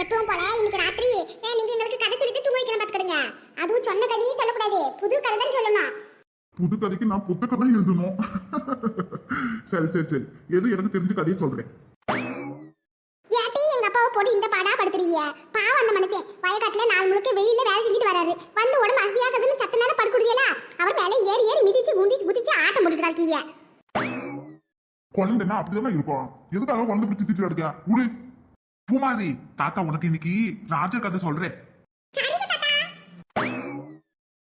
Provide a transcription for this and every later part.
எப்பவும் போல இன்னைக்கு ராத்திரி. நீங்க எங்களுக்கு கதை சொல்லிட்டு தூங்க வைக்கணும் பாத்துக்கிடுங்க. அதுவும் சொன்ன கதையும் சொல்லக்கூடாது. புது கதை தான் சொல்லணும். புது கதைக்கு நான் புத்தகம் தான் எழுதணும். சரி சரி சரி. எது எனக்கு தெரிஞ்ச கதையை சொல்றேன். ஏட்டி எங்க அப்பாவை போட்டு இந்த பாடா படுத்துறீங்க? பாவம் அந்த மனுஷன். வயக்காட்டுல நாள் முழுக்க வெயில்ல வேலை செஞ்சுட்டு வராரு. வந்து உடம்பு அசதியாக்குதுன்னு சத்த நேரம் படுக்குடுதியலா அவர் மேல ஏறி ஏறி மிதிச்சு குந்திச்சு குதிச்சு ஆட்டம் போட்டுட்டு இருக்கீங்க. குழந்தைன்னா அப்படிதான் இருக்கும். எதுக்காக குழந்தை பிடிச்சி திட்டு எடுக்க பூமாரி தாத்தா உனக்கு இன்னைக்கு ராஜ கதை சொல்றேன்.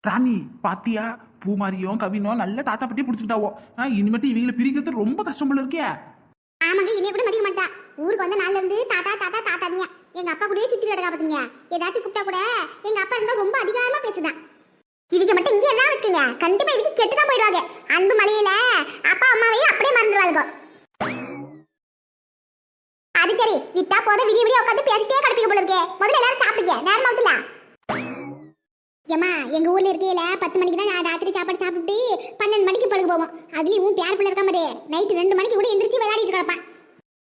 ராணி பாத்தியா? பூமாரியும் கவினும் நல்ல தாத்தா பட்டி பிடிச்சிட்டாவோ இனிமேட்டு இவங்களை பிரிக்கிறது ரொம்ப கஷ்டம் போல இருக்கே. ஆமாங்க என்னைய கூட மதிக்க மாட்டா. ஊருக்கு வந்த நாள்ல இருந்து தாத்தா தாத்தா தாத்தானியா. எங்க அப்பா கூடயே சுத்தி கிடக்கா பாத்தீங்க ஏதாச்சும் கூப்பிட்டா கூட எங்க அப்பா இருந்தா ரொம்ப அதிகாரமா பேசுதான் இவங்க மட்டும் இங்க என்ன வச்சுக்கோங்க. கண்டிப்பா இவங்க கெட்டுதான் போயிடுவாங்க. அன்பு மலையில அப்பா அம்மாவையும் அப்படியே மறந்துடுவாங்க விட்டா போத விடிய விடிய உட்காந்து பேசிட்டே கிடப்பீங்க போல இருக்கே. முதல்ல எல்லாரும் சாப்பிடுங்க. நேரம் ஆகுதுல ஏம்மா எங்க ஊர்ல இருக்கையில பத்து மணிக்கு தான் நான் ராத்திரி சாப்பாடு சாப்பிட்டு பன்னெண்டு மணிக்கு படுக்க போவோம். அதுலயும் உன் பேர் பிள்ளை இருக்க மாதிரி. நைட்டு ரெண்டு மணிக்கு கூட எந்திரிச்சு விளையாடிட்டு கிடப்பான்.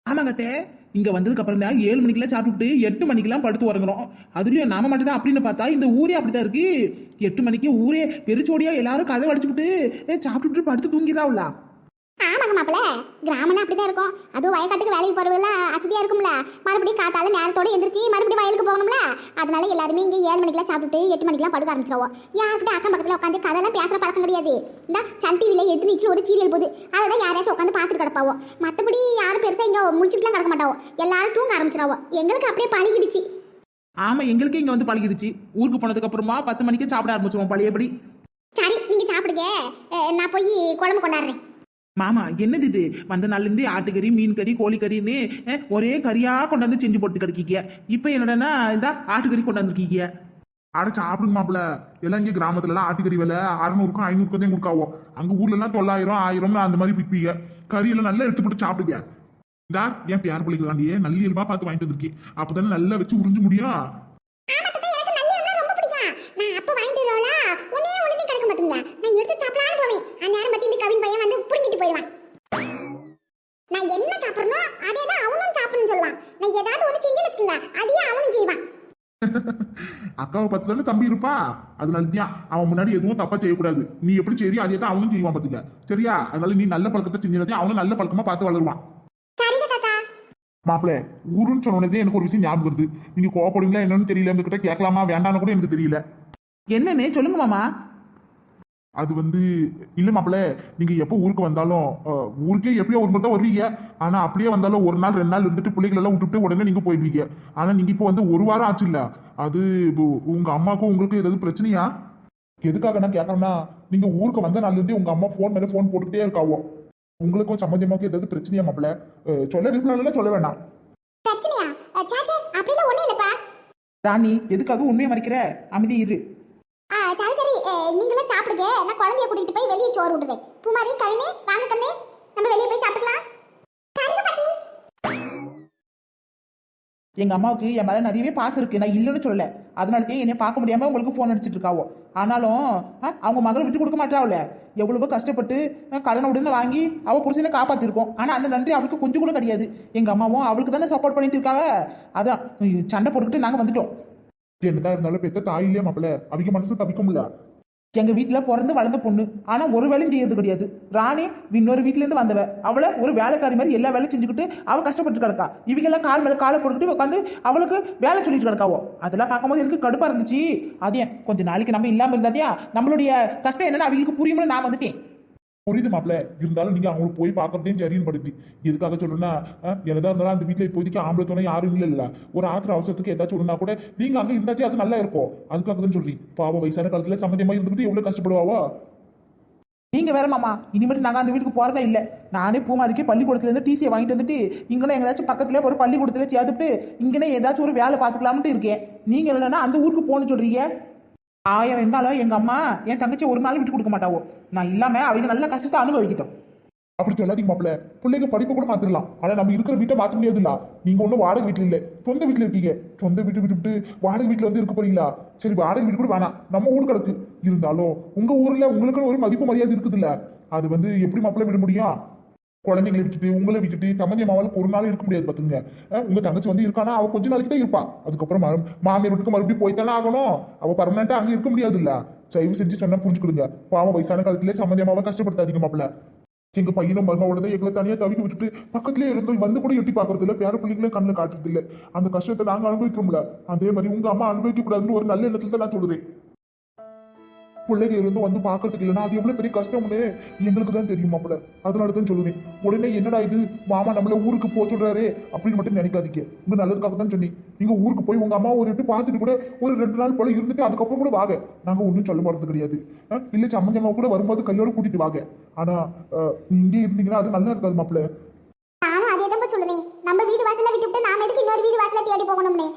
ஆமாங்க அத்தை. இங்க வந்ததுக்கு அப்புறம் தான் ஏழு மணிக்கெல்லாம் சாப்பிட்டு எட்டு மணிக்கெல்லாம் படுத்து உறங்குறோம். அதுலயும் நாம மட்டும் தான் அப்படின்னு பார்த்தா இந்த ஊரே அப்படிதான் இருக்கு. எட்டு மணிக்கு ஊரே பெருச்சோடியா எல்லாரும் கதை அடிச்சுட்டு சாப்பிட்டுட்டு படுத்து தூங்கிடாவுலா ஆமாங்க மாப்பிள கிராமம்னா அப்படிதான் இருக்கும். அதுவும் வயக்காட்டுக்கு வேலைக்கு போறவெல்லாம் அசதியா இருக்கும்ல. மறுபடியும் காத்தால நேரத்தோட எந்திரிச்சு மறுபடியும் வயலுக்கு போகணும்ல. அதனால எல்லாருமே இங்க ஏழு மணிக்கெல்லாம் சாப்பிட்டுட்டு எட்டு மணிக்கெல்லாம் படுக்க ஆரம்பிச்சிருவோம். யார்கிட்ட அக்கம் பக்கத்துல உட்காந்து கதையெல்லாம் பேசுற பழக்கம் கிடையாது. இந்த சன் டிவில எது வீச்சுல ஒரு சீரியல் போகுது. அதை தான் யாராச்சும் உட்காந்து பார்த்துட்டு கிடப்பாவோ. மற்றபடி யாரும் பெருசா இங்க முடிச்சுட்டுலாம் கிடக்க மாட்டாவோ. எல்லாரும் தூங்க ஆரம்பிச்சிடாவோ எங்களுக்கு அப்படியே பழகிடுச்சு. ஆமா எங்களுக்கே இங்க வந்து பழகிடுச்சு. ஊருக்கு போனதுக்கு அப்புறமா பத்து மணிக்கே சாப்பிட ஆரம்பிச்சிருவோம் பழையபடி. சரி நீங்க சாப்பிடுங்க. நான் போய் குழம்பு கொண்டாடுறேன். மாமா என்னது இது? வந்த நாள்ல இருந்து ஆட்டுக்கறி மீன் கறி கோழிக்கறின்னு ஒரே கறியா கொண்டாந்து செஞ்சு போட்டு கிடைக்கீங்க. இப்போ என்னடனா இந்த ஆட்டுக்கறி கொண்டாந்துருக்கீங்க அட சாப்பிடுங்க மாப்பிள. எல்லாம் இங்க கிராமத்துல எல்லாம் ஆட்டுக்கறி விலை அறுநூறுக்கும் ஐநூறுக்கும் தான் கொடுக்காவோ. அங்க ஊர்ல எல்லாம் தொள்ளாயிரம் ஆயிரம் அந்த மாதிரி விற்பீங்க. கறி எல்லாம் நல்லா எடுத்து போட்டு சாப்பிடுங்க. இந்தா என் பேர் பிள்ளைக்காண்டியே நல்ல இயல்பா பார்த்து வாங்கிட்டு வந்திருக்கேன். அப்பதானே நல்லா வச்சு உறிஞ்சு முடியும் ஆமாத்தா, எனக்கு நல்லெண்ணெய் ரொம்ப பிடிக்கும். நான் அப்ப வாங்கிட்டு வருவேன்ல, ஒண்ணே ஒண்ணுதான் கிடக்கும் பாத்துக்கங்க. நான் எடுத்து சாப்பிடலாம்னு போவேன். அந்நேரம் பார்த்து இந்த கவின் பையன் வந்து புடுங்கிட்டு போயிடுவான். நான் என்ன சாப்பிடறனோ, அதேதான் அவனும் சாப்பிடணும்னு சொல்லுவான். நான் ஏதாவது ஒண்ணு செஞ்சேன்னு வச்சுக்கோங்க, அதையே அவனும் செய்வான். அக்காவை பத்து தானே தம்பி இருப்பா. அதனால தான் அவன் முன்னாடி எதுவும் தப்பா செய்யக்கூடாது. நீ எப்படி செய்யறியோ அதே தான் அவனும் செய்வான் பாத்துக்க சரியா? அதனால நீ நல்ல பழக்கத்தை செஞ்சதே அவனும் நல்ல பழக்கமா பார்த்து வளருவான். சரிங்க தாத்தா. மாப்பிள ஊருன்னு சொன்னதே எனக்கு ஒரு விஷயம் ஞாபகம் வருது. நீங்க கோவப்படுவீங்களா என்னன்னு தெரியல. உங்ககிட்ட கேட்கலாமா வேண்டாம்னு கூட எனக்கு தெரியல. என்னன்னு சொல்லுங்க மாமா. அது வந்து இல்ல மாப்பிள நீங்க எப்போ ஊருக்கு வந்தாலும் ஊருக்கே எப்பயோ ஒரு முறை தான் வருவீங்க. ஆனா அப்படியே வந்தாலும் ஒரு நாள் ரெண்டு நாள் இருந்துட்டு பிள்ளைகள் எல்லாம் விட்டுட்டு உடனே நீங்க போயிடுவீங்க. ஆனா நீங்க இப்போ வந்து ஒரு வாரம் ஆச்சு இல்ல. அது இப்போ உங்க அம்மாக்கும் உங்களுக்கு ஏதாவது பிரச்சனையா? எதுக்காக நான் கேட்கறேன்னா நீங்க ஊருக்கு வந்த நாள்ல இருந்தே உங்க அம்மா ஃபோன் மேல ஃபோன் போட்டுக்கிட்டே இருக்காவோ? உங்களுக்கும் சம்மந்தமாக்கும் ஏதாவது பிரச்சனையா மாப்பிள? அஹ், சொல்ல விருப்பம் சொல்ல வேண்டாம். ராணி எதுக்காக உண்மையை மறைக்கிற? அமைதி இரு ஆ, சரி, சரி. அஹ், நீங்களும் சாப்பிடுங்க. நான் குழந்தைய கூட்டிட்டு போய் வெளியே சோறு விடுறேன். பூமாரி, கவினு, வாங்க கண்ணு. நம்ம வெளியே போய் சாப்பிட்டுக்கலாம். எங்க அம்மாவுக்கு என் மேல நிறையவே பாசம் இருக்கு. நான் இல்லைன்னு சொல்லல. அதனாலதே என்னை பார்க்க முடியாம உங்களுக்கு ஃபோன் அடிச்சிட்டு இருக்காவோ. ஆனாலும் அவங்க மகளை விட்டு கொடுக்க மாட்டாவுல. எவ்வளவோ கஷ்டப்பட்டு கடனை உடனே வாங்கி அவ புருஷனை காப்பாத்திருக்கோம். ஆனா அந்த நன்றி அவளுக்கு கொஞ்சம் கூட கிடையாது. எங்க அம்மாவும் அவளுக்கு தானே சப்போர்ட் பண்ணிட்டு இருக்காங்க. அதான் சண்டை போட்டுக்கிட்டு நாங்க வந்துட்டோம். என்னதான் இருந்தாலும் பெத்த தாய் இல்லையா மாப்பிள அவங்க மனசு தவிக்க முடியல எங்க வீட்டுல பிறந்து வளர்ந்த பொண்ணு. ஆனா ஒரு வேலையும் செய்யறது கிடையாது. ராணி இன்னொரு வீட்ல இருந்து வந்தவ. அவளை ஒரு வேலைக்காரி மாதிரி எல்லா வேலையும் செஞ்சுக்கிட்டு அவ கஷ்டப்பட்டு கிடக்கா. இவங்க எல்லாம் கால் மேல காலை போட்டுக்கிட்டு உட்காந்து அவளுக்கு வேலை சொல்லிட்டு கிடக்காவோ. அதெல்லாம் பார்க்கும்போது எனக்கு கடுப்பா இருந்துச்சு? அதே கொஞ்சம் நாளைக்கு நம்ம இல்லாம இருந்தாதியா நம்மளுடைய கஷ்டம் என்னன்னு அவங்களுக்கு புரியும்னு நான் வந்துட்டேன். புரியுது மாப்பிள இருந்தாலும் நீங்க அவங்களுக்கு போய் பார்க்கறதையும் சரியும் படுத்தி எதுக்காக சொல்லணும்னா அஹ், என்னதான் இருந்தாலும் அந்த வீட்டுல இப்போதைக்கு ஆம்பளை துணை யாரும் இல்ல இல்ல. ஒரு ஆத்திர அவசரத்துக்கு ஏதாச்சும் ஒண்ணுனா கூட நீங்க அங்க இருந்தாச்சும் அது நல்லா இருக்கும். அதுக்காக தான் சொல்லி. பாவம் வயசான காலத்துல சம்மந்தமா இருந்துகிட்டு எவ்வளவு கஷ்டப்படுவாவா? நீங்க வேற மாமா இனிமேட்டு நாங்க அந்த வீட்டுக்கு போறதா இல்ல. நானே பூமாதிக்கு பள்ளிக்கூடத்துல இருந்து டிசியை வாங்கிட்டு வந்துட்டு இங்கனே எங்கேயாச்சும் பக்கத்துல ஒரு பள்ளிக்கூடத்துல சேர்த்துட்டு இங்கனே ஏதாச்சும் ஒரு வேலை பாத்துக்கலாம்னு இருக்கேன். நீங்க இல்லைன்னா அந்த ஊருக்கு போகணும்னு சொல்றீங்க? ஆயிரம் இருந்தாலும் எங்க அம்மா என் தங்கச்சி ஒரு நாள் விட்டு கொடுக்க மாட்டாவோ? நான் இல்லாம அவங்க நல்ல கஷ்டத்தை அனுபவிக்கிட்டோம். அப்படி சொல்லாதீங்க மாப்பிள பிள்ளைங்க படிப்பு கூட மாத்திரலாம் ஆனா நம்ம இருக்கிற வீட்டை மாத்த முடியாதுல்ல. நீங்க ஒண்ணும் வாடகை வீட்டுல இல்ல. சொந்த வீட்டுல இருக்கீங்க. சொந்த வீட்டு விட்டு வாடகை வீட்டுல வந்து இருக்க போறீங்களா? சரி வாடகை வீடு கூட வேணாம். நம்ம ஊர் கிடக்கு. இருந்தாலும் உங்க ஊர்ல உங்களுக்கு ஒரு மதிப்பு மரியாதை இருக்குதுல்ல. அது வந்து எப்படி மாப்பிள்ள விட முடியும்? குழந்தைங்களை விட்டுட்டு உங்களை விட்டுட்டு தம்பி மாவால் ஒரு நாள் இருக்க முடியாது பார்த்துங்க உங்க தங்கச்சி வந்து இருக்கானா? அவள் கொஞ்ச நாளைக்கு தான் இருப்பா. அதுக்கப்புறம் மாமியார் வீட்டுக்கு மறுபடியும் போய்த்தானே ஆகணும். அவள் பர்மனண்டா அங்கே இருக்க முடியாது இல்ல தயவு செஞ்சு சொன்னா புரிஞ்சுக்கிடுங்க. பாவம் வயசான காலத்திலே சம்பந்தி அம்மாவை கஷ்டப்படுத்தாதீங்க மாப்பிள்ள. எங்க பையனும் மருமாவோட தான் எங்களை தனியா தவிக்க விட்டுட்டு பக்கத்துலயே இருந்தோம் வந்து கூட எட்டி பாக்குறது இல்ல பேர பிள்ளைங்களும் கண்ணுல காட்டுறது இல்ல அந்த கஷ்டத்தை நாங்க அனுபவிக்கிறோம்ல. அதே மாதிரி உங்க அம்மா அனுபவிக்க கூடாதுன்னு ஒரு நல்ல எண்ணத்துல தான் நான் சொல்றேன். பிள்ளைங்க இருந்தும் வந்து பாக்குறதுக்கு இல்லைன்னா அது எவ்வளவு பெரிய கஷ்டம்னு எங்களுக்கு தான் தெரியும் மாப்பிள அதனால தான் சொல்லுவேன். உடனே என்னடா இது? மாமா நம்மள ஊருக்கு போக சொல்றாரு அப்படின்னு மட்டும் நினைக்காதீங்க. உங்க நல்லதுக்காக தான் சொன்னி நீங்க ஊருக்கு போய் உங்க அம்மா ஒரு எட்டு பார்த்துட்டு கூட ஒரு ரெண்டு நாள் போல இருந்துட்டு அதுக்கப்புறம் கூட வாங்க. நாங்க ஒன்றும் சொல்ல போறது கிடையாது. அஹ் இல்ல சம்மந்தமா கூட வரும்போது கையோட கூட்டிட்டு வாங்க. ஆனா இங்கே இருந்தீங்கன்னா அது நல்லா இருக்காது மாப்பிள நானும் அதே தான் சொல்லுவேன். நம்ம வீடு வாசல்ல விட்டுவிட்டு நாம எதுக்கு இன்னொரு வீடு வாசல்ல தேடி போகணும்னே?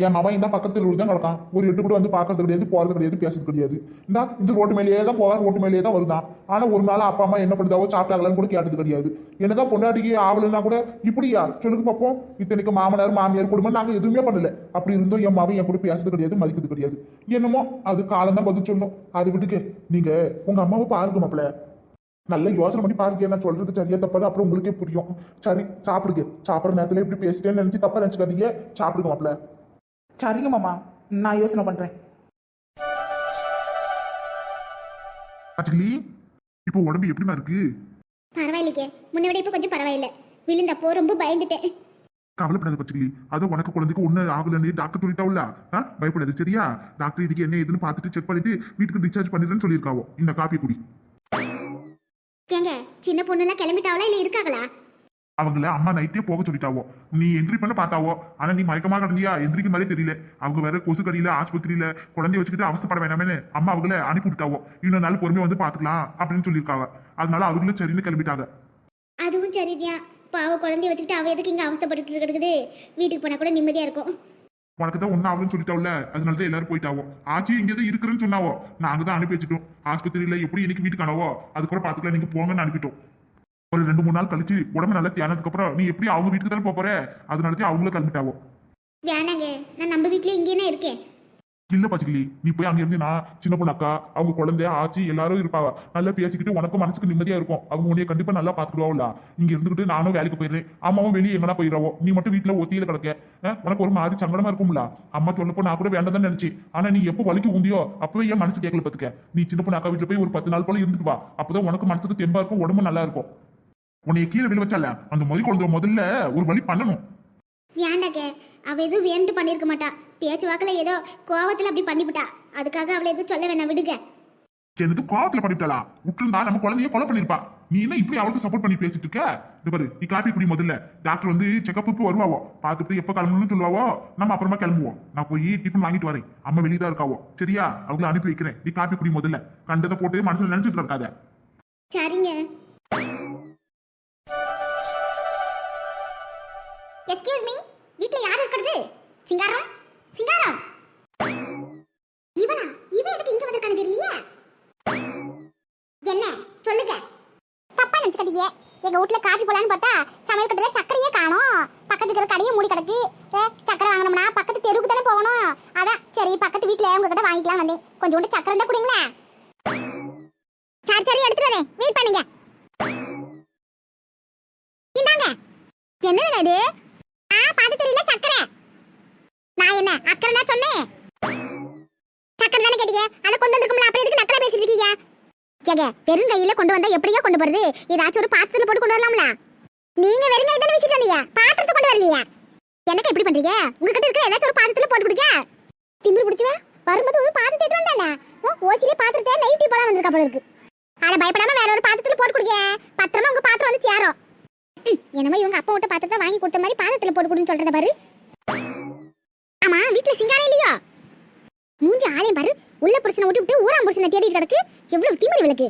என் மவன் இந்த பக்கத்து ரோடு தான் கிடக்கான் ஒரு எட்டு கூட வந்து பார்க்கறது கிடையாது போறது கிடையாது பேசுறது கிடையாது. இந்த இந்த ரோட்டு மேலேயே தான் போவார் ரோட்டு மேலேயே தான் வருதான். ஆனா ஒரு நாள் அப்பா அம்மா என்ன பண்ணுதாவோ சாப்பிட்டாங்களான்னு கூட கேட்டது கிடையாது. என்னதான் பொண்டாட்டிக்கு ஆவலன்னா கூட இப்படியா? சொல்லுங்க பார்ப்போம் இத்தனைக்கு மாமனார் மாமியார் குடும்பம் நாங்க எதுவுமே பண்ணல. அப்படி இருந்தோம் என் மவன் என் கூட பேசுறது கிடையாது மதிக்கிறது கிடையாது. என்னமோ அது காலம் தான் பதில் சொல்லணும். அது விட்டுக்கு நீங்க உங்க அம்மாவை பாருங்க மாப்பிள்ள. நல்ல யோசனை பண்ணி பாருங்க. நான் சொல்றது சரியா தப்பாது அப்புறம் உங்களுக்கே புரியும். சரி சாப்பிடுங்க. சாப்பிட்ற நேரத்துல இப்படி பேசிட்டேன்னு நினைச்சு தப்பா நினைச்சுக்காதீங்க. சாப்பிடுங்க மாப்பிள்ள. சரிங்க மாமா நான் யோசனை பண்றேன் அஜிலி இப்போ உடம்பு எப்படிமா இருக்கு? பரவாயில்லைக்கே முன்ன விட இப்போ கொஞ்சம் பரவாயில்ல. விழுந்தப்போ ரொம்ப பயந்துட்டேன். கவலைப்படாத பச்சைக்கிளி அதோ உனக்கு குழந்தைக்கு ஒண்ணு ஆகலன்னு டாக்டர் சொல்லிட்டாவுல? பயப்படாது சரியா? டாக்டர் இதுக்கு என்ன ஏதுன்னு பார்த்துட்டு செக் பண்ணிட்டு வீட்டுக்கு டிஸ்சார்ஜ் பண்ணிடுறேன்னு சொல்லியிருக்காவோ. இந்த காப்பி குடி. ஏங்க சின்ன பொண்ணுலாம் கிளம்பிட்டாவளா இல்ல இருக்காங்களா அவங்கள அம்மா நைட்டே போக சொல்லிட்டாவோ. நீ எந்திரி பண்ண பார்த்தாவோ. ஆனா நீ மயக்கமா கிடந்தியா? எந்திரிக்க மாதிரி தெரியல. அவங்க வேற கொசு கடியில ஆஸ்பத்திரியில குழந்தைய வச்சுக்கிட்டு அவஸ்தைப்பட வேணாமேன்னு அம்மா அவங்கள அனுப்பி விட்டாவோ இன்னொரு நாள் பொறுமையா வந்து பாத்துக்கலாம் அப்படின்னு சொல்லியிருக்காங்க. அதனால அவங்களும் சரின்னு கிளம்பிட்டாங்க. அதுவும் சரிதான் பாவ குழந்தைய வச்சுக்கிட்டு அவ எதுக்கு இங்க அவஸ்தைப்பட்டு கிடக்குது? வீட்டுக்கு போனா கூட நிம்மதியா இருக்கும். உனக்கு தான் ஒன்னும் ஆகுதுன்னு சொல்லிட்டாவுல. அதனால தான் எல்லாரும் போயிட்டாவோ. ஆச்சி இங்கே தான் இருக்கிறேன்னு சொன்னாவோ. நாங்க தான் அனுப்பி வச்சுட்டோம் ஆஸ்பத்திரியில எப்படி இன்னைக்கு வீட்டுக்கு அனவோ அதுக்கப்புறம் பாத்துக்கலாம் நீங்க போங்கன்னு அனுப்பிட்டோம். ஒரு ரெண்டு மூணு நாள் கழிச்சு உடம்பு நல்லா தியானதுக்கு அப்புறம் நீ எப்படி அவங்க வீட்டுக்கு தானே போற? அதனால தான் அவங்களும் கிளம்பிட்டாவோ. வேணாங்க. நான் நம்ம வீட்லயே இங்கேயே இருக்கேன். இல்ல பச்சிக்கலி நீ போய் அங்க இருந்து நான் சின்ன பொண்ணு அக்கா அவங்க குழந்தை ஆச்சி எல்லாரும் இருப்பாங்க நல்லா பேசிக்கிட்டு உனக்கும் மனசுக்கு நிம்மதியா இருக்கும். அவங்க உன்னைய கண்டிப்பா நல்லா பாத்துக்கிடுவாங்களா இங்க இருந்துகிட்டு நானும் வேலைக்கு போயிடுறேன். அம்மாவும் வெளியே எங்கனா போயிடுறாவோ. நீ மட்டும் வீட்டுல ஒத்தியில கிடக்க. உனக்கு ஒரு மாதிரி சங்கடமா இருக்கும்ல. அம்மா சொல்லப்போ நான் கூட வேண்டாம் தான் நினைச்சேன். ஆனா நீ எப்போ வலிக்கு ஊந்தியோ அப்பவே என் மனசு கேட்கல பாத்துக்க. நீ சின்ன பொண்ணு அக்கா வீட்டுல போய் ஒரு பத்து நாள் போல இருந்துட்டு வா. அப்பதான் உனக்கு மனசுக்கு தெம்பா இருக்கும் உடம்பு நல்லா இருக்கும். உன்னைய கீழே விழ வச்சால அந்த மொழி குழந்தை முதல்ல ஒரு வழி பண்ணணும். வேண்டாங்க. அவ எதுவும் வேண்டு பண்ணிருக்க மாட்டா. பேச்சு வாக்குல ஏதோ கோவத்துல அப்படி பண்ணிவிட்டா. அதுக்காக அவளை எதுவும் சொல்ல வேணாம் விடுங்க. எனக்கு கோவத்துல பண்ணிட்டாளா விட்டுருந்தா நம்ம குழந்தைய கொலை பண்ணிருப்பா. நீ என்ன இப்படி அவளுக்கு சப்போர்ட் பண்ணி பேசிட்டு இருக்க? இது பாரு நீ காப்பி குடி முதல்ல. டாக்டர் வந்து செக்கப்புக்கு வருவாவோ? பார்த்துட்டு எப்ப கிளம்பணும்னு சொல்லுவாவோ? நம்ம அப்புறமா கிளம்புவோம். நான் போய் டிஃபன் வாங்கிட்டு வரேன். அம்மா வெளியே தான் இருக்காவோ? சரியா? அவங்கள அனுப்பி வைக்கிறேன். நீ காப்பி குடி முதல்ல. கண்டதை போட்டு மனசுல நினைச்சிட்டு இருக்காத. சரிங்க. எஸ்கியூஸ் மீ வீட்ல யார் இருக்கிறது? சிங்காரம்? சிங்காரம். இவனா? இவன் எதுக்கு இங்க வந்திருக்கானு தெரியலையே. என்ன? சொல்லுங்க. தப்பா நினைச்சுக்காதீங்க. எங்க வீட்ல காபி போலான்னு பார்த்தா சமையல் கட்டுல சக்கரையே காணும். பக்கத்துக்கு இருக்கிற கடையும் மூடி கிடக்கு. சக்கரை வாங்கணும்னா பக்கத்து தெருவுக்கு தானே போகணும். அதான் சரி பக்கத்து வீட்ல உங்ககிட்ட வாங்கிக்கலாம் வந்தேன். கொஞ்சோண்டு சக்கரை இருந்தா குடிங்களா. சரி சரி எடுத்துட்டு வரேன். வெயிட் பண்ணுங்க. இந்தாங்க. என்னதுங்க இது ஆ பாத்து தெரியல சக்கரை நான் என்ன அக்கறைனா சொன்னேன் சக்கரம் தானே கேட்டீங்க? அதை கொண்டு வந்திருக்கும்ல அப்புறம் எதுக்கு நக்கலா பேசிட்டு இருக்கீங்க ஏங்க வெறும் கையில கொண்டு வந்தா எப்படியோ கொண்டு போறது? ஏதாச்சும் ஒரு பாத்திரத்துல போட்டு கொண்டு வரலாம்ல. நீங்க வெறும் கை தானே வச்சுட்டு வந்தீங்க? பாத்திரத்தை கொண்டு வரலையா? எனக்கு எப்படி பண்றீங்க? உங்ககிட்ட இருக்கிற ஏதாச்சும் ஒரு பாத்திரத்துல போட்டு கொடுங்க. திமிரு பிடிச்சவா? வரும்போது ஒரு பாத்திரத்தை எடுத்து வந்தானே? ஓசிலே பாத்திரத்தை நைட்டி போல வந்திருக்கா போல இருக்கு அட பயப்படாம வேற ஒரு பாத்திரத்துல போட்டு கொடுங்க. பத்திரமா உங்க பாத்திரம் வந்து சேரும். என்னமோ இவங்க அப்பா விட்ட பாத்திரத்தை வாங்கி கொடுத்த மாதிரி பாத்திரத்துல போட்டு கொடுன்னு சொல்றத பாரு. ஆமா வீட்டுல சிங்காரம் இல்லையா? மூஞ்சி ஆலயம் பாரு. உள்ள புருஷனை விட்டு விட்டு ஊராம் புருஷனை தேடிட்டு கிடக்கு. எவ்வளவு திமிரு விளக்கு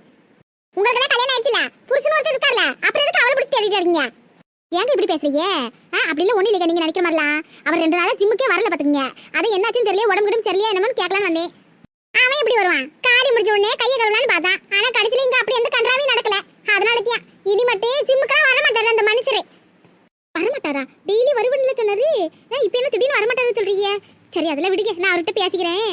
உங்களுக்கு தான் கல்யாணம் ஆயிடுச்சுல? புருஷன் ஒருத்தர் இருக்கார்ல? அப்புறம் எதுக்கு அவளை பிடிச்சி தேடிட்டு இருக்கீங்க? ஏங்க இப்படி பேசுறீங்க? ஆ, அப்படி இல்ல ஒண்ணு இல்லைங்க. நீங்க நினைக்கிற மாதிரிலாம். அவர் ரெண்டு நாளா ஜிம்முக்கே வரல பாத்துக்கங்க. அது என்னாச்சுன்னு தெரியல உடம்பு கிடம் சரியா என்னமோ கேட்கலாம் வந்தேன். அவன் எப்படி வருவான்? காரி முடிஞ்ச உடனே கையை கழுவலான்னு பார்த்தான். ஆனா கடைசியில இங்க அப்படி எந்த கன்றாவே நடக்கல. அதனால தான். இனி மட்டும் ஜிம்முக்கெல்லாம் வரமாட்டாரு அந்த மனுஷரே. வரமாட்டாரா? டெய்லி வருவன்ல சொன்னாரு. ஆ, இப்ப என்ன திடீர்னு வரமாட்டாருன்னு சொல்றீங்க? சரி அதெல்லாம் விடுங்க. நான் அவர்கிட்ட பேசிக்கிறேன்.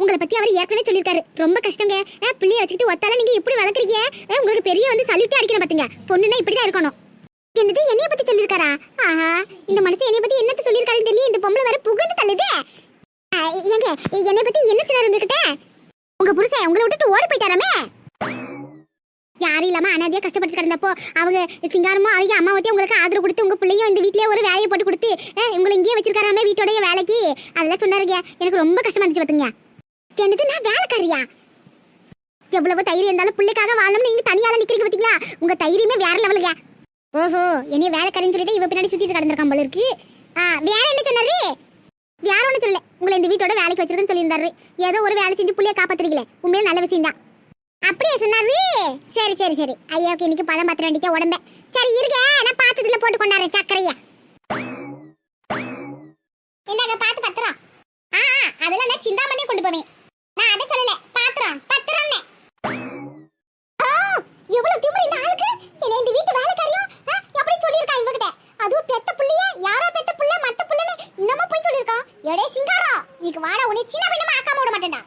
உங்களை பத்தி அவர் ஏற்கனவே சொல்லியிருக்காரு. ரொம்ப கஷ்டங்க. பிள்ளைய வச்சுக்கிட்டு ஒத்தால நீங்க எப்படி வளர்க்குறீங்க? உங்களுக்கு பெரிய வந்து சல்யூட்டே அடிக்கிற பாத்துங்க. பொண்ணுன்னா இப்படிதான் இருக்கணும். என்னது? என்னைய பத்தி சொல்லியிருக்காரா? ஆஹா இந்த மனுஷன் என்னைய பத்தி என்னத்த சொல்லியிருக்காருன்னு தெரியல. இந்த பொம்பளை வேற புகுந்து தள்ளுது. ஏங்க என்னை பத்தி என்ன சொன்னாரு உங்ககிட்ட? உங்க புருஷன் உங்களை விட்டுட்டு ஓடி போயிட்டாராமே? யாரும் இல்லாம அனாதையா கஷ்டப்பட்டு கிடந்தப்போ அவங்க சிங்காரமும் அவங்க அம்மாவத்தையும் உங்களுக்கு ஆதரவு கொடுத்து உங்க பிள்ளையும் இந்த வீட்லயே ஒரு வேலையை போட்டு கொடுத்து உங்களை இங்கேயே வச்சிருக்காராமே வீட்டோடைய வேலைக்கு? அதெல்லாம் சொன்னாருங்க. எனக்கு ரொம்ப கஷ்டமா இருந்துச்சு பாத்துங்க எனக்கு நான் வேலைக்காரியா? எவ்வளவு தைரியம் இருந்தாலும் பிள்ளைக்காக வாழணும்னு நீங்க தனியால நிக்கிறீங்க பாத்தீங்களா உங்க தைரியமே வேற லெவலுங்க ஓஹோ என்னைய வேலைக்காரின்னு சொல்லிட்டு இவ பின்னாடி சுத்திட்டு கிடந்திருக்கான் போல இருக்கு. வேற என்ன சொன்னாரு? வேற ஒண்ணு சொல்லல. உங்களை இந்த வீட்டோட வேலைக்கு வச்சிருக்கேன்னு சொல்லியிருந்தாரு. ஏதோ ஒரு வேலை செஞ்சு புள்ளைய காப்பாத்துறீங்களே. உண்மையில நல்ல விஷயம் தான் அப்படியே சொன்னாரு? சரி சரி சரி. ஐயாவுக்கு இன்னைக்கு பழம் பாத்திரம் வேண்டிக்க உடம்ப. சரி இருங்க. நான் பாத்ததுல போட்டு கொண்டாடுறேன். சக்கரையா. என்னங்க பாத்து பத்திரம். ஆ அதெல்லாம் நான் சிந்தாமணியே கொண்டு போவேன் நான் அதை சொல்லல பாத்திரம் பத்திரம்னு ஆ, எவ்வளவு திமிரு இந்த ஆளுக்கு என்ன இந்த வீட்டு வேலைக்காரியும் ஆ, எப்படி சொல்லியிருக்கா இவகிட்ட அதுவும் பெத்த புள்ளைய யாரோ பெத்த புள்ள மத்த புள்ளன்னு இன்னமும் போய் சொல்லியிருக்கான் எடே சிங்காரம் இன்னைக்கு வாடா உன்னை சின்ன பின்னமா ஆக்காம விட மாட்டேன்டா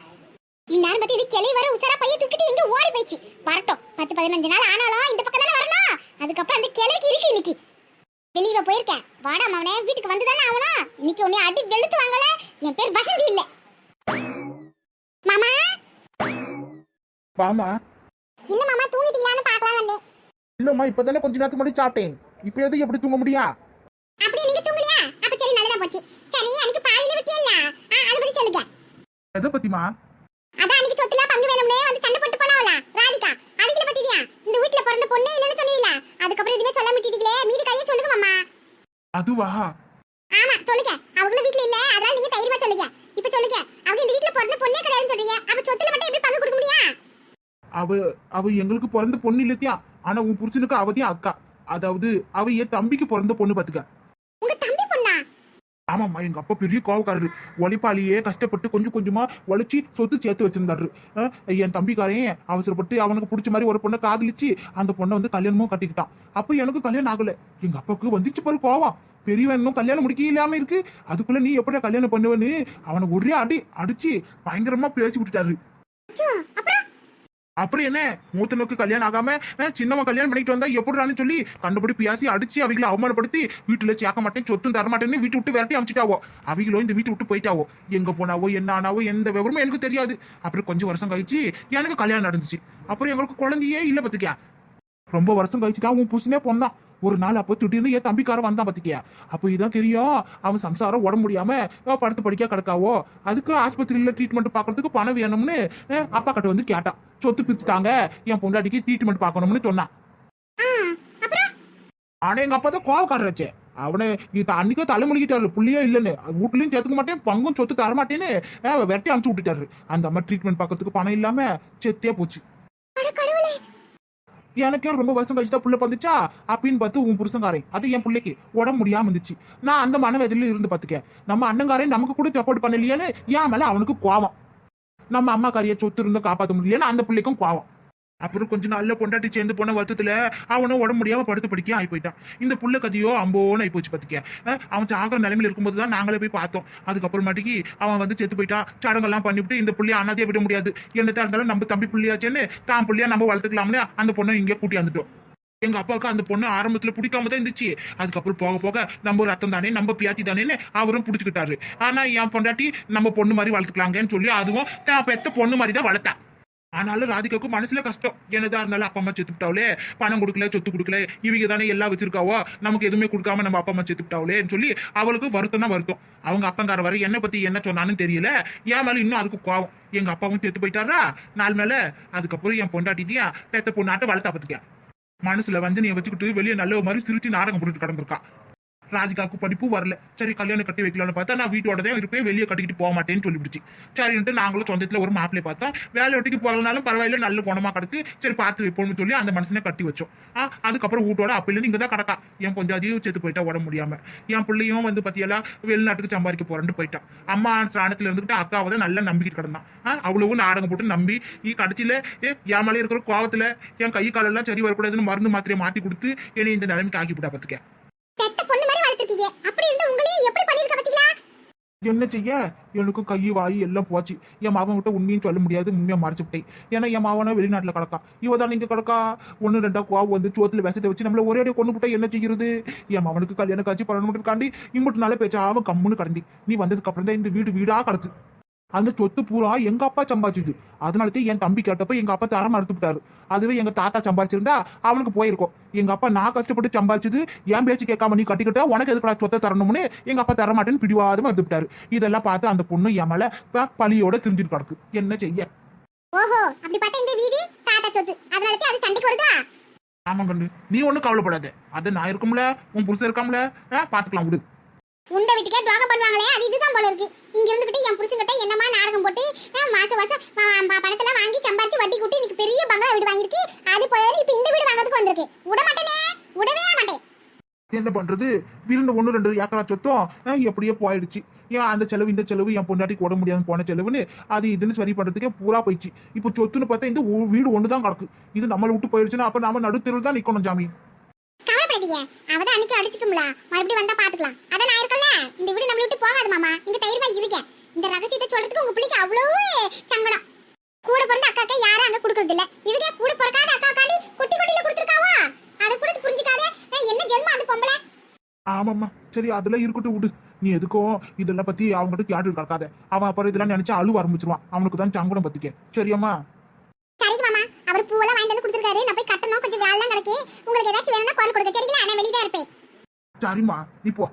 இந்நேரம் பத்தி இது கிளி வர உசரா பைய தூக்கிட்டு எங்க ஓடி போயிடுச்சு வரட்டும் பத்து பதினஞ்சு நாள் ஆனாலும் இந்த பக்கம் தானே வரணும் அதுக்கப்புறம் அந்த கிளைக்கு இருக்கு இன்னைக்கு வெளியில போயிருக்கேன் வாடா மவனே வீட்டுக்கு வந்து தானே ஆகணும் இன்னைக்கு உன்னை அடி வெளுத்து வாங்கல என் பேர் வசந்தி இல்ல மாமா வாமா. இல்ல மாமா தூங்கிட்டீங்களான்னு பார்க்கலாம் வந்தேன். இல்லம்மா இப்பதானே கொஞ்ச நேரத்துக்கு முன்னாடி சாப்பிட்டேன். இப்போ எதுக்கு எப்படி தூங்க முடியா? அப்படி நீங்க தூங்கலையா? அப்ப சரி நல்லதா போச்சு. சரி அன்னைக்கு பாதியில விட்டியல்ல. அதை பத்தி சொல்லுங்க. எதை பத்திமா அதான் அன்னைக்கு சொத்துல பங்கு வேணும்னே வந்து சண்டை போட்டு போனாவல ராதிகா அவங்கள பத்தியா? இந்த வீட்ல பிறந்த பொண்ணே இல்லைன்னு சொன்னீங்களா அதுக்கப்புறம் எதுவுமே சொல்ல மாட்டீங்களே? மீதி கதையை சொல்லுங்க மாமா. அதுவா? ஆமா சொல்லுங்க. அவங்களும் வீட்ல இல்ல. அதனால நீங்க தைரியமா சொல்லுங்க. இப்ப சொல்லுங்க. அவங்க இந்த வீட்ல பிறந்த பொண்ணே கிடையாதுன்னு சொல்றீங்க. அப்ப சொத்துல மட்டும் எப்படி பங்கு கொடுக்க முடியும்? அவ அவ எங்களுக்கு பிறந்த பொண்ணு இல்லத்தியா ஆனா உன் புருஷனுக்கு அவதியும் அக்கா. அதாவது அவ என் தம்பிக்கு பிறந்த பொண்ணு பாத்துக்க உங்க தம்பி பொண்ணா? ஆமாம்மா எங்க அப்பா பெரிய கோவக்காரரு. உழைப்பாளியே கஷ்டப்பட்டு கொஞ்சம் கொஞ்சமா உழைச்சி சொத்து சேர்த்து வச்சிருந்தாரு. என் தம்பிக்காரன் அவசரப்பட்டு அவனுக்கு பிடிச்ச மாதிரி ஒரு பொண்ணை காதலிச்சு அந்த பொண்ணை வந்து கல்யாணமும் கட்டிக்கிட்டான். அப்ப எனக்கு கல்யாணம் ஆகல. எங்க அப்பாவுக்கு வந்துச்சு பாரு கோவம். பெரியவன் இன்னும் கல்யாணம் முடிக்க இல்லாம இருக்கு. அதுக்குள்ள நீ எப்படி கல்யாணம் பண்ணுவேன்னு அவனை ஒரே அடி அடிச்சு பயங்கரமா பேசி விட்டுட்டாரு அப்படி அப்புறம் என்ன? மூத்தனுக்கு கல்யாணம் ஆகாம சின்னவன் கல்யாணம் பண்ணிட்டு வந்தா எப்படின்னு சொல்லி கண்டுபிடி பேசி அடிச்சு அவங்கள அவமானப்படுத்தி வீட்டுல சேர்க்க மாட்டேன் சொத்தும் தர மாட்டேன்னு வீட்டு விட்டு விரட்டி அமிச்சிட்டாவோ? அவங்களும் இந்த வீட்டு விட்டு போயிட்டாவோ? எங்க போனாவோ என்ன ஆனாவோ எந்த விவரமும் எனக்கு தெரியாது. அப்புறம் கொஞ்சம் வருஷம் கழிச்சு எனக்கு கல்யாணம் நடந்துச்சு. அப்புறம் எங்களுக்கு குழந்தையே இல்ல பத்துக்கியா? ரொம்ப வருஷம் கழிச்சு தான் உன் புசுனே பொண்ணான் ஒரு நாள் அப்போ திட்டிருந்து என் தம்பிக்காரன் வந்தான் பாத்துக்கியா அப்போ இதான் தெரியும் அவன் சம்சாரம் உடம்பு முடியாம படுத்து படிக்க கிடக்காவோ? அதுக்கு ஆஸ்பத்திரியில ட்ரீட்மெண்ட் பார்க்கறதுக்கு பணம் வேணும்னு அப்பா கிட்ட வந்து கேட்டான். சொத்து பிரிச்சுட்டாங்க என் பொண்டாட்டிக்கு ட்ரீட்மெண்ட் பார்க்கணும்னு சொன்னான். ஆனா எங்க அப்பா தான் கோவக்காரச்சு அவனை இது அன்னைக்கே தலைமொழிக்கிட்டாரு புள்ளியே இல்லைன்னு. வீட்லயும் சேர்த்துக்க மாட்டேன் பங்கும் சொத்து தரமாட்டேன்னு மாட்டேன்னு அனுப்பிச்சு விட்டுட்டாரு. அந்த அம்மா ட்ரீட்மெண்ட் பார்க்கறதுக்கு பணம் இல்லாம செத்தே போச்சு. எனக்கே ரொம்ப வருஷம் கழிச்சு தான் புள்ள பந்துச்சா அப்படின்னு பார்த்து உன் புருஷங்காரன் அது என் பிள்ளைக்கு உடம்பு முடியாம இருந்துச்சு. நான் அந்த மனவேதனையில இருந்து பாத்துக்க நம்ம அண்ணங்காரன் நமக்கு கூட சப்போர்ட் பண்ணலையேன்னு என் மேல அவனுக்கு கோவம். நம்ம அம்மா காரிய சொத்து இருந்தும் காப்பாத்த முடியலன்னு அந்த பிள்ளைக்கும் கோவம். அப்புறம் கொஞ்ச நாள்ல பொண்டாட்டி சேர்ந்து போன வருத்தத்துல அவனும் உடம்பு முடியாம படுத்து படிக்க ஆகி போயிட்டான். இந்த புள்ள கதையோ அம்போன்னு ஆகி போச்சு பாத்துக்க. அவன் சாகிற நிலைமையில இருக்கும்போது தான் நாங்களே போய் பார்த்தோம். அதுக்கப்புறமாட்டிக்கு அவன் வந்து செத்து போயிட்டான் சடங்கெல்லாம் பண்ணிவிட்டு இந்த புள்ளைய அனாதையா விட முடியாது. என்னத்தா இருந்தாலும் நம்ம தம்பி புள்ளியாச்சேன்னு தான் புள்ளியா நம்ம வளர்த்துக்கலாம்னு அந்த பொண்ணை இங்கே கூட்டி வந்துட்டோம் எங்க அப்பாவுக்கு அந்த பொண்ணு ஆரம்பத்துல பிடிக்காம தான் இருந்துச்சு. அதுக்கப்புறம் போக போக நம்ம ரத்தம் தானே நம்ம பியாத்தி தானேன்னு அவரும் பிடிச்சிக்கிட்டாரு. ஆனா என் பொண்டாட்டி நம்ம பொண்ணு மாதிரி வளர்த்துக்கலாங்கன்னு சொல்லி அதுவும் தான் பெத்த பொண்ணு மாதிரி தான் வளர்த்தேன் ஆனாலும் ராதிகாவுக்கு மனசுல கஷ்டம். என்னதா இருந்தாலும் அப்பா அம்மா செத்துக்கிட்டாவளே பணம் கொடுக்கல சொத்து கொடுக்கல இவங்க தானே எல்லாம் வச்சிருக்காவோ நமக்கு எதுவுமே கொடுக்காம நம்ம அப்பா அம்மா செத்துட்டாவலேன்னு சொல்லி அவளுக்கு வருத்தம் தான் வருத்தம். அவங்க அப்பங்கார வர என்னை பத்தி என்ன சொன்னான்னு தெரியல. என் மேல இன்னும் அதுக்கு கோவம். எங்க அப்பாவும் செத்து போயிட்டாரா? நாள் மேல. அதுக்கப்புறம் என் பொண்டாட்டித்தியா பெத்த பொண்ணாட்ட வளர்த்தா பத்துக்க மனசுல வஞ்சனையை வச்சுக்கிட்டு வெளியே நல்ல மாதிரி சிரிச்சு நாடகம் போட்டுட்டு கிடந்திருக்கா. ராஜிகாவுக்கு படிப்பு வரல. சரி கல்யாணம் கட்டி வைக்கலாம்னு பார்த்தா நான் வீட்டோட தான் இருப்பேன் வெளியே கட்டிக்கிட்டு போக மாட்டேன்னு சொல்லிவிடுச்சு. சரின்ட்டு நாங்களும் சொந்தத்தில் ஒரு மாப்பிளை பார்த்தோம். வேலை ஒட்டிக்கு போகலனாலும் பரவாயில்ல நல்ல குணமா கிடக்கு. சரி பார்த்து வைப்போம்னு சொல்லி அந்த மனுஷனை கட்டி வச்சோம். ஆ, அதுக்கப்புறம் வீட்டோட அப்பிலேருந்து இங்கே தான் கிடக்கா. என் கொஞ்சம் அதிகம் சேர்த்து போயிட்டா உடம்பு முடியாம. என் பிள்ளையும் வந்து பத்தியெல்லாம் வெளிநாட்டுக்கு சம்பாதிக்க போறேன்னு போயிட்டான் அம்மா ஸ்தானத்தில் இருந்துகிட்டு அக்காவை தான் நல்லா நம்பிக்கிட்டு கிடந்தான். ஆ, அவ்வளவும் நாடகம் போட்டு நம்பி கடைசியில் ஏ, என் மேலே இருக்கிற கோவத்தில் என் கை காலெல்லாம் சரி வரக்கூடாதுன்னு மருந்து மாத்திரையை மாற்றி கொடுத்து என்னை இந்த நிலைமைக்கு ஆக்கி விட்டா பாத்துக்க. பெத்த பொண்ணு மாதிரி வளர்த்துட்டீங்க அப்படி இருந்து உங்களையே எப்படி பண்ணிருக்க பாத்தீங்களா? என்ன செய்ய? எனக்கு கை வாய் எல்லாம் போச்சு. என் மாவன் விட்ட உண்மையும் சொல்ல முடியாது உண்மையா மறைச்சு விட்டேன். ஏன்னா என் மாவன வெளிநாட்டுல கிடக்கா இவ தான் இங்க கிடக்கா ஒன்னு ரெண்டா கோவம் வந்து சோத்துல விசத்தை வச்சு நம்மள ஒரே அடி கொண்டு விட்டா என்ன செய்யறது? என் மாவனுக்கு கல்யாணம் காட்சி பண்ணணும் காண்டி இம்பட்டு நாளே பேச்சாம கம்முன்னு கடந்தி. நீ வந்ததுக்கு அப்புறம் தான் இந்த வீடு வீடா கிடக்கு. அந்த சொத்து பூரா எங்க அப்பா சம்பாதிச்சது. அதனால தான் என் தம்பி கேட்டப்ப எங்க அப்பா தர மறுத்து விட்டாரு அதுவே எங்க தாத்தா சம்பாதிச்சிருந்தா அவனுக்கு போயிருக்கும். எங்க அப்பா நான் கஷ்டப்பட்டு சம்பாதிச்சது என் பேச்சு கேட்காம நீ கட்டிக்கிட்டா உனக்கு எதுக்குடா சொத்தை தரணும்னு எங்க அப்பா தர மாட்டேன்னு பிடிவாதமா மறுத்து விட்டாரு இதெல்லாம் பார்த்து அந்த பொண்ணு என் மேல பழியோட திரிஞ்சிட்டு கிடக்கு. என்ன செய்ய? ஓஹோ அப்படி பார்த்தா இந்த வீடு தாத்தா சொத்து. அதனால தான் அது சண்டைக்கு வருதா? ஆமா கண்ணு. நீ ஒண்ணும் கவலைப்படாத. அது நான் இருக்கும்ல உன் புருஷன் இருக்காம்ல பாத்துக்கலாம் விடு. உண்டை வீட்டுக்கே துரோகம் பண்ணுவாங்களே அது இதுதான் போல இருக்கு. இங்க இருந்துகிட்டு என் புருஷன்கிட்ட என்னமா நாடகம் போட்டு மாச மாசம் பணத்தெல்லாம் வாங்கி சம்பாரிச்சு வட்டி கூட்டி இன்னைக்கு பெரிய பங்களா வீடு வாங்கியிருக்கு. அது போதாது இப்ப இந்த வீடு வாங்குறதுக்கு வந்திருக்கு. விட மாட்டேனே விடவே மாட்டேன். என்ன பண்றது? விருந்த ஒன்று ரெண்டு ஏக்கரா சொத்தம் எப்படியோ போயிடுச்சு. ஏன் அந்த செலவு இந்த செலவு என் பொண்டாட்டிக்கு ஓட முடியாது போன செலவுன்னு அது இதுன்னு சரி பண்றதுக்கே பூரா போயிடுச்சு. இப்போ சொத்துன்னு பார்த்தா இந்த வீடு ஒன்று தான் கிடக்கு. இது நம்மளை விட்டு போயிடுச்சுன்னா அப்ப நம்ம நடுத்தருள் தான் நிக்கணும் ஜாமி கவலைப்படாதீங்க அவதான் அன்னைக்கு அடிச்சிட்டும்ல. மறுபடியும் வந்தா பாத்துக்கலாம். அதான் நான் இருக்கல இந்த வீடு நம்மள விட்டு போகாது மாமா. நீங்க தைரியமா இருக்க இந்த ரகசியத்தை சொல்றதுக்கு உங்க பிள்ளைக்கு அவ்வளவு சங்கடம். கூட பிறந்த அக்காக்கே யாரும் அங்க குடுக்கறது இல்ல. இவங்க கூட பிறக்காத அக்கா காண்டி குட்டி குட்டில கொடுத்துருக்காவா? அதை கூட புரிஞ்சுக்காத. என்ன ஜென்மம் அது பொம்பளை? ஆமாம்மா. சரி அதெல்லாம் இருக்கட்டும் விடு. நீ எதுக்கோ இதெல்லாம் பத்தி அவங்ககிட்ட கேட்டு கிடக்காத அவன் அப்புறம் இதெல்லாம் நினைச்சு அழுவ ஆரம்பிச்சிருவான். அவனுக்கு தான் சங்குடம் பத்திக்க. சரியாம்மா அவர் பூவெல்லாம் வாங்கிட்டு வந்து கொடுத்துருக்காரு. நான் போய் கட்டணும். கொஞ்சம் வேலை கிடக்கு உங்களுக்கு ஏதாச்சும் வேணும்னா குரல் கொடுக்க சரிங்களா? நான் வெளியே தான் இருப்பேன். சரிம்மா. நீ போ.